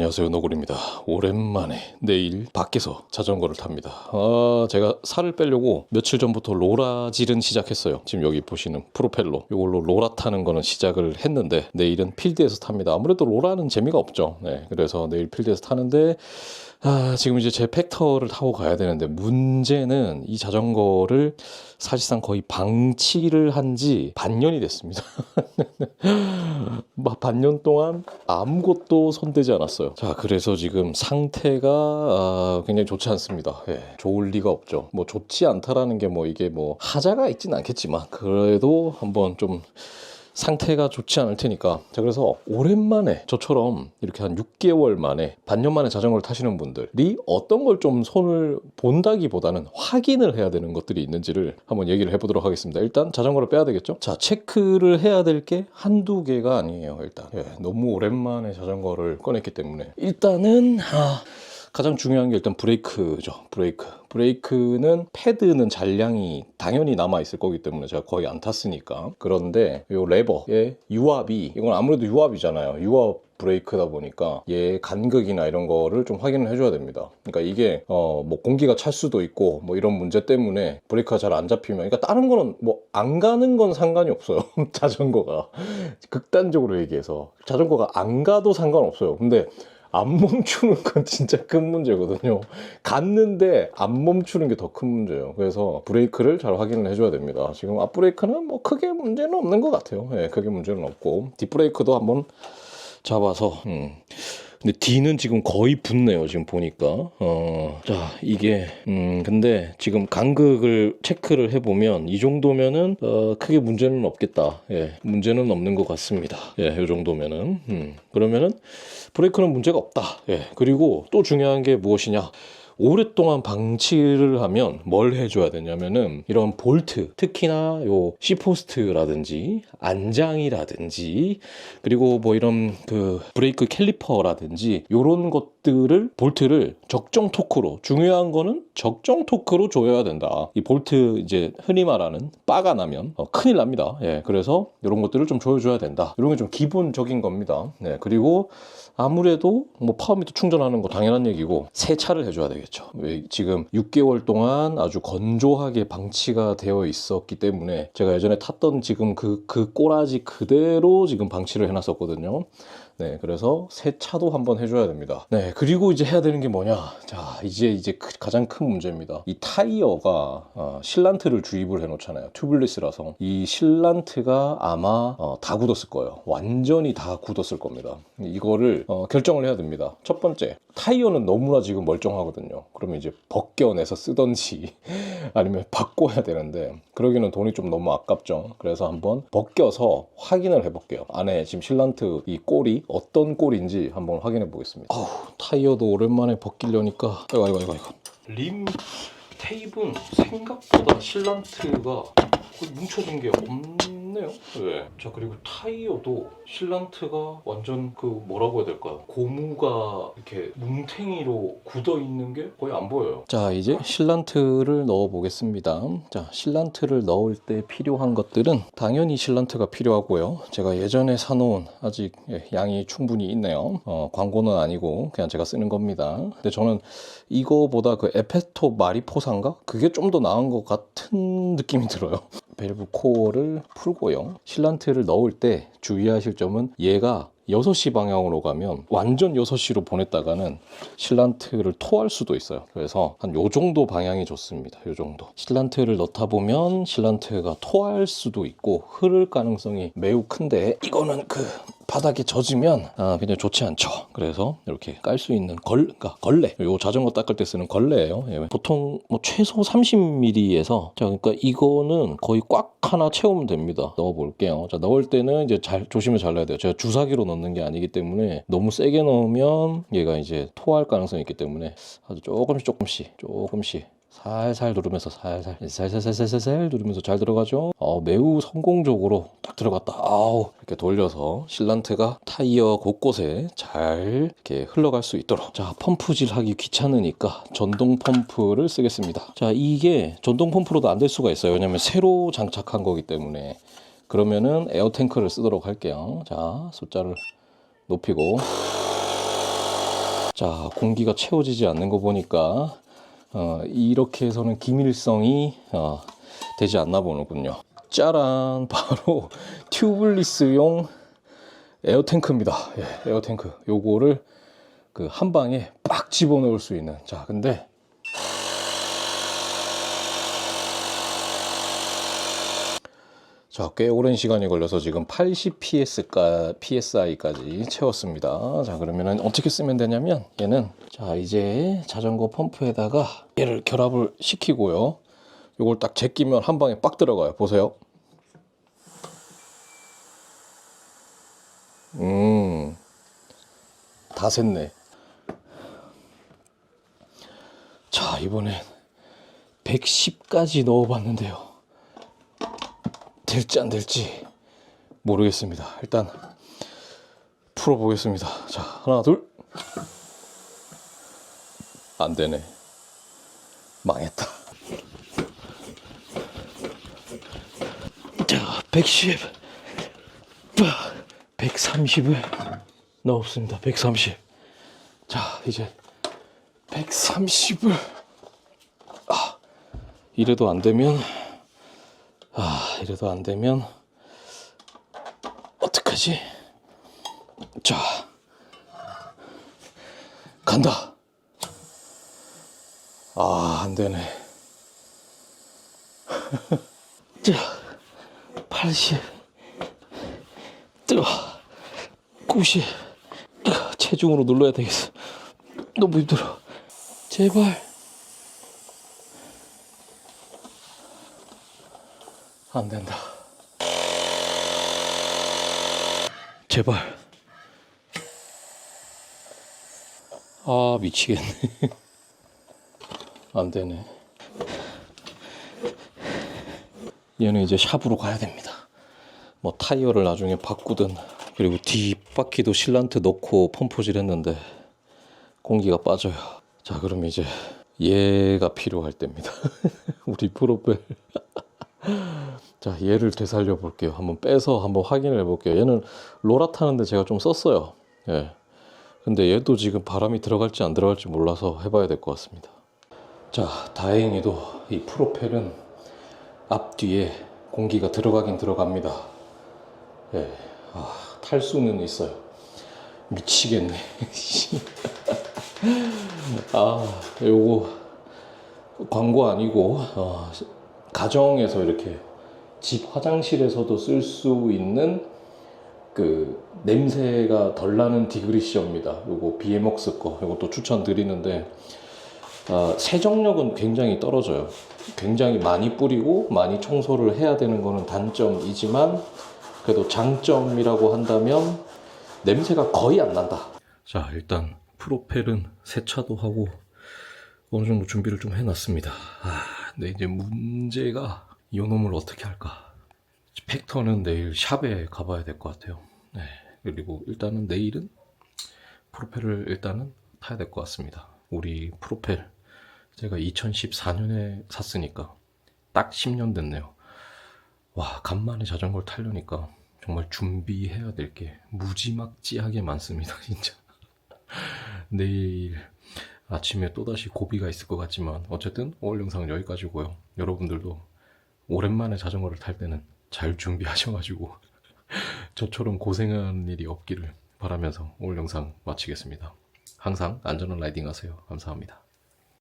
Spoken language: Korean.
안녕하세요 노골입니다. 오랜만에 내일 밖에서 자전거를 탑니다. 아 제가 살을 빼려고 며칠 전부터 로라질은 시작했어요. 지금 여기 보시는 프로펠러 이걸로 로라 타는 거는 시작을 했는데 내일은 필드에서 탑니다. 아무래도 로라는 재미가 없죠. 네 그래서 내일 필드에서 타는데 아, 지금 이제 제 팩터를 타고 가야 되는데 문제는 이 자전거를 사실상 거의 방치를 한 지 반년이 됐습니다. 막 반년 동안 아무것도 손대지 않았어요. 자, 그래서 지금 상태가 아, 굉장히 좋지 않습니다. 예, 좋을 리가 없죠. 뭐 좋지 않다라는 게 뭐 이게 뭐 하자가 있진 않겠지만 그래도 한번 좀 상태가 좋지 않을 테니까. 자, 그래서 오랜만에 저처럼 이렇게 한 6개월 만에, 반년 만에 자전거를 타시는 분들이 어떤 걸 좀 손을 본다기보다는 확인을 해야 되는 것들이 있는지를 한번 얘기를 해보도록 하겠습니다. 일단 자전거를 빼야 되겠죠? 자, 체크를 해야 될 게 한두 개가 아니에요, 일단. 예, 너무 오랜만에 자전거를 꺼냈기 때문에. 일단은, 아, 가장 중요한 게 일단 브레이크죠. 브레이크. 브레이크는 패드는 잔량이 당연히 남아 있을 거기 때문에 제가 거의 안 탔으니까. 그런데 요 레버의 유압이 이건 아무래도 유압이잖아요. 유압 브레이크다 보니까 얘 간극이나 이런 거를 좀 확인을 해줘야 됩니다. 그러니까 이게 어 뭐 공기가 찰 수도 있고 뭐 이런 문제 때문에 브레이크가 잘 안 잡히면 그러니까 다른 거는 뭐 안 가는 건 상관이 없어요. 자전거가 극단적으로 얘기해서 자전거가 안 가도 상관없어요. 근데 안 멈추는 건 진짜 큰 문제거든요. 갔는데 안 멈추는 게 더 큰 문제예요. 그래서 브레이크를 잘 확인을 해줘야 됩니다. 지금 앞브레이크는 뭐 크게 문제는 없는 것 같아요. 예, 크게 문제는 없고 뒷브레이크도 한번 잡아서 음. 근데 D는 지금 거의 붙네요. 지금 보니까. 어, 자, 이게, 음, 근데 지금 간극을 체크를 해보면 이 정도면은, 어, 크게 문제는 없겠다. 예, 문제는 없는 것 같습니다. 예, 이 정도면은. 음, 그러면은 브레이크는 문제가 없다. 예, 그리고 또 중요한 게 무엇이냐. 오랫동안 방치를 하면 뭘 해줘야 되냐면은 이런 볼트 특히나 요 C포스트라든지 안장이라든지 그리고 뭐 이런 그 브레이크 캘리퍼라든지 요런 것들을 볼트를 적정 토크로 중요한 거는 적정 토크로 조여야 된다. 이 볼트 이제 흔히 말하는 빠가 나면 어, 큰일 납니다. 예 그래서 이런 것들을 좀 조여줘야 된다. 이런 게 좀 기본적인 겁니다. 네 그리고 아무래도 뭐 파워미터 충전하는 거 당연한 얘기고 세차를 해줘야 되겠죠. 왜 지금 6개월 동안 아주 건조하게 방치가 되어 있었기 때문에 제가 예전에 탔던 지금 그, 그 꼬라지 그대로 지금 방치를 해놨었거든요. 네, 그래서 세차도 한번 해줘야 됩니다. 네, 그리고 이제 해야 되는 게 뭐냐? 자, 이제 이제 크- 가장 큰 문제입니다. 이 타이어가 어, 실란트를 주입을 해놓잖아요. 튜블리스라서 이 실란트가 아마 어, 다 굳었을 거예요. 완전히 다 굳었을 겁니다. 이거를 어, 결정을 해야 됩니다. 첫 번째, 타이어는 너무나 지금 멀쩡하거든요. 그러면 이제 벗겨내서 쓰던지 아니면 바꿔야 되는데 그러기는 돈이 좀 너무 아깝죠. 그래서 한번 벗겨서 확인을 해볼게요. 안에 지금 실란트 이 꼬리 어떤 꼬리인지 한번 확인해 보겠습니다. 어우, 타이어도 오랜만에 벗기려니까 아이고 아이고 아이고 아이고. 림 테이프는 생각보다 실란트가 거의 뭉쳐진 게 없 네요. 네. 자 그리고 타이어도 실란트가 완전 그 뭐라고 해야 될까요? 고무가 이렇게 뭉탱이로 굳어 있는 게 거의 안 보여요. 자 이제 실란트를 넣어 보겠습니다. 자 실란트를 넣을 때 필요한 것들은 당연히 실란트가 필요하고요. 제가 예전에 사놓은 아직 예, 양이 충분히 있네요. 어, 광고는 아니고 그냥 제가 쓰는 겁니다. 근데 저는 이거보다 그 에페토 마리포사인가? 그게 좀 더 나은 것 같은 느낌이 들어요. 밸브 코어를 풀고요. 실란트를 넣을 때 주의하실 점은 얘가 6시 방향으로 가면 완전 6시로 보냈다가는 실란트를 토할 수도 있어요. 그래서 한 요 정도 방향이 좋습니다. 요 정도. 실란트를 넣다 보면 실란트가 토할 수도 있고 흐를 가능성이 매우 큰데 이거는 그 바닥에 젖으면 아, 그냥 좋지 않죠. 그래서 이렇게 깔 수 있는 걸, 그러니까 걸레. 요 자전거 닦을 때 쓰는 걸레예요. 예, 보통 뭐 최소 30mm에서 자 그러니까 이거는 거의 꽉 하나 채우면 됩니다. 넣어 볼게요. 자 넣을 때는 이제 잘 조심을 잘 넣어야 돼요. 제가 주사기로 넣는 게 아니기 때문에 너무 세게 넣으면 얘가 이제 토할 가능성이 있기 때문에 아주 조금씩 조금씩 조금씩 살살 누르면서 살살 살살살살살 누르면서 잘 들어가죠. 어, 매우 성공적으로 딱 들어갔다. 아우 이렇게 돌려서 실란트가 타이어 곳곳에 잘 이렇게 흘러갈 수 있도록. 자 펌프질 하기 귀찮으니까 전동 펌프를 쓰겠습니다. 자 이게 전동 펌프로도 안 될 수가 있어요. 왜냐면 새로 장착한 거기 때문에. 그러면은 에어 탱크를 쓰도록 할게요. 자 숫자를 높이고 자, 공기가 채워지지 않는 거 보니까 어, 이렇게 해서는 기밀성이 어, 되지 않나 보는군요. 짜란, 바로 튜블리스용 에어탱크입니다. 예, 에어탱크. 요거를 그 한 방에 빡 집어넣을 수 있는. 자, 근데 자, 꽤 오랜 시간이 걸려서 지금 80 PS가, PSI까지 채웠습니다. 자, 그러면은 어떻게 쓰면 되냐면 얘는 자, 이제 자전거 펌프에다가 얘를 결합을 시키고요. 요걸 딱 제끼면 한 방에 빡 들어가요. 보세요. 음. 다 샜네. 자, 이번엔 110까지 넣어 봤는데요. 될지 안 될지 모르겠습니다. 일단 풀어보겠습니다. 자, 하나, 둘. 안 되네. 망했다. 자, 110. 130을 넣었습니다. 130. 자, 이제 130을 아, 이래도 안 되면 아, 이래도 안 되면 어떡하지? 자, 간다. 아, 안 되네. 자, 80. 뜨거. 90. 아, 체중으로 눌러야 되겠어. 너무 힘들어. 제발. 안 된다. 제발. 아, 미치겠네. 안 되네. 얘는 이제 샵으로 가야 됩니다. 뭐 타이어를 나중에 바꾸든 그리고 뒷바퀴도 실란트 넣고 펌프질 했는데 공기가 빠져요. 자, 그럼 이제 얘가 필요할 때입니다. 우리 프로펠. 자, 얘를 되살려 볼게요. 한번 빼서 한번 확인해 볼게요. 얘는 로라 타는데 제가 좀 썼어요. 예. 근데 얘도 지금 바람이 들어갈지 안 들어갈지 몰라서 해봐야 될 것 같습니다. 자, 다행히도 이 프로펠은 앞뒤에 공기가 들어가긴 들어갑니다. 예. 아, 탈 수는 있어요. 미치겠네. 아, 요거 광고 아니고 어, 가정에서 이렇게 집 화장실에서도 쓸 수 있는 그 냄새가 덜 나는 디그리셔입니다. 요거 비에먹스 거 이것도 추천드리는데 아, 세정력은 굉장히 떨어져요. 굉장히 많이 뿌리고 많이 청소를 해야 되는 거는 단점이지만 그래도 장점이라고 한다면 냄새가 거의 안 난다. 자, 일단 프로펠은 세차도 하고 어느 정도 준비를 좀 해놨습니다. 아, 근데 이제 문제가 이 놈을 어떻게 할까? 팩터는 내일 샵에 가봐야 될 것 같아요. 네, 그리고 일단은 내일은 프로펠을 일단은 타야 될 것 같습니다. 우리 프로펠 제가 2014년에 샀으니까 딱 10년 됐네요. 와, 간만에 자전거를 타려니까 정말 준비해야 될 게 무지막지하게 많습니다, 진짜. 내일 아침에 또다시 고비가 있을 것 같지만 어쨌든 오늘 영상은 여기까지고요. 여러분들도 오랜만에 자전거를 탈 때는 잘 준비하셔가지고 저처럼 고생한 일이 없기를 바라면서 오늘 영상 마치겠습니다. 항상 안전한 라이딩 하세요. 감사합니다.